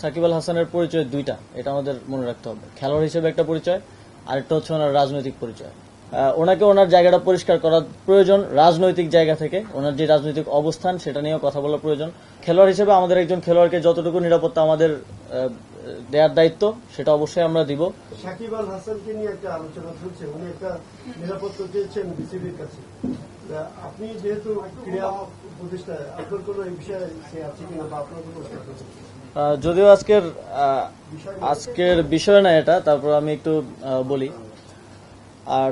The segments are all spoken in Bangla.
সাকিব আল হাসানের পরিচয় দুইটা, এটা আমাদের মনে রাখতে হবে। খেলোয়াড় হিসেবে একটা পরিচয়, আরেকটা হচ্ছে ওনার রাজনৈতিক পরিচয়। ওনাকে ওনার জায়গাটা পরিষ্কার করা প্রয়োজন রাজনৈতিক জায়গা থেকে, ওনার যে রাজনৈতিক অবস্থান সেটা নিয়েও কথা বলা প্রয়োজন। খেলোয়াড় হিসেবে আমাদের একজন খেলোয়াড়কে যতটুকু নিরাপত্তা আমাদের দেওয়ার দায়িত্ব, সেটা অবশ্যই আমরা দিব। সাকিব আল হাসানকে নিয়ে একটা আলোচনা চলছে, উনি একটা নিরাপত্তা চেয়েছেন বিসিবির কাছে। আপনি যেহেতু ক্রীড়া প্রতিষ্ঠা আপনার কোনো এই বিষয়ে আছে কিনা বা আপনার কোনো যদিও আজকের আজকের বিষয় না এটা, তারপর আমি একটু বলি। আর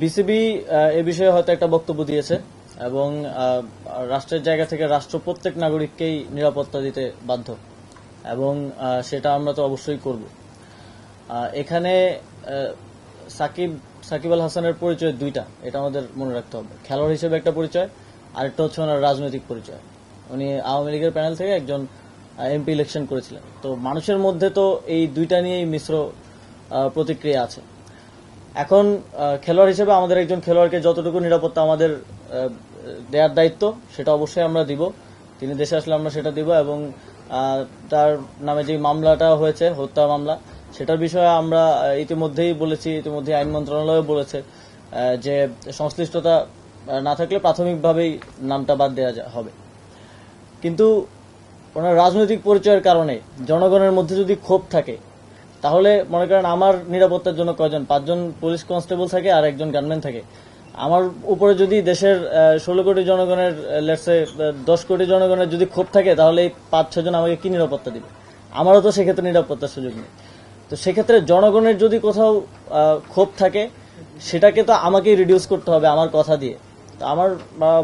বিসিবি এ বিষয়ে হয়তো একটা বক্তব্য দিয়েছে এবং রাষ্ট্রের জায়গা থেকে রাষ্ট্র প্রত্যেক নাগরিককেই নিরাপত্তা দিতে বাধ্য। এবং সেটা আমরা তো অবশ্যই করব। এখানে সাকিব সাকিব আল হাসানের পরিচয় দুইটা, এটা আমাদের মনে রাখতে হবে। খেলোয়াড় হিসেবে একটা পরিচয়, আরেকটা হচ্ছে ওনার রাজনৈতিক পরিচয়। উনি আওয়ামী লীগের প্যানেল থেকে একজন এমপি ইলেকশন করেছিলেন। তো মানুষের মধ্যে তো এই দুইটা নিয়েই মিশ্র প্রতিক্রিয়া আছে। এখন খেলোয়াড় হিসেবে আমাদের একজন খেলোয়াড়কে যতটুকু নিরাপত্তা আমাদের দেওয়ার দায়িত্ব, সেটা অবশ্যই আমরা দিব। তিনি দেশে আসলে আমরা সেটা দিব এবং তার নামে যে মামলাটা হয়েছে, হত্যা মামলা, সেটার বিষয়ে আমরা ইতিমধ্যেই বলেছি ইতিমধ্যে আইন মন্ত্রণালয় বলেছে যে সংশ্লিষ্টতা না থাকলে প্রাথমিকভাবেই নামটা বাদ দেওয়া হবে। কিন্তু ওনার রাজনৈতিক পরিচয়ের কারণে জনগণের মধ্যে যদি ক্ষোভ থাকে, তাহলে মনে করেন আমার নিরাপত্তার জন্য কয়জন? পাঁচজন পুলিশ কনস্টেবল থাকে আর একজন গানম্যান থাকে। আমার উপরে যদি দেশের ষোলো কোটি জনগণের লেটসে দশ কোটি জনগণের যদি ক্ষোভ থাকে, তাহলে এই পাঁচ ছজন আমাকে কি নিরাপত্তা দিবে? আমারও তো সেক্ষেত্রে নিরাপত্তার সুযোগ নেই। তো সেক্ষেত্রে জনগণের যদি কোথাও ক্ষোভ থাকে, সেটাকে তো আমাকেই রিডিউস করতে হবে আমার কথা দিয়ে। তো আমার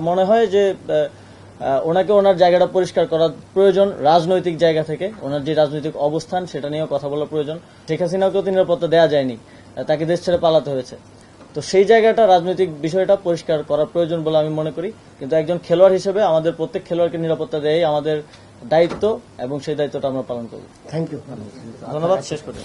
মনে হয় যে ওনাকে ওনার জায়গাটা পরিষ্কার করা প্রয়োজন রাজনৈতিক জায়গা থেকে। ওনার যে রাজনৈতিক অবস্থান সেটা নিয়েও কথা বলা প্রয়োজন। শেখ হাসিনাকেও তো নিরাপত্তা দেওয়া যায়নি। তাকে দেশ ছেড়ে পালাতে হয়েছে। তো সেই জায়গাটা রাজনৈতিক বিষয়টা পরিষ্কার করা প্রয়োজন বলে আমি মনে করি। কিন্তু একজন খেলোয়াড় হিসেবে আমাদের প্রত্যেক খেলোয়াড়কে নিরাপত্তা দেয় আমাদের দায়িত্ব এবং সেই দায়িত্বটা আমরা পালন করব। থ্যাংক ইউ ধন্যবাদ শেষ করি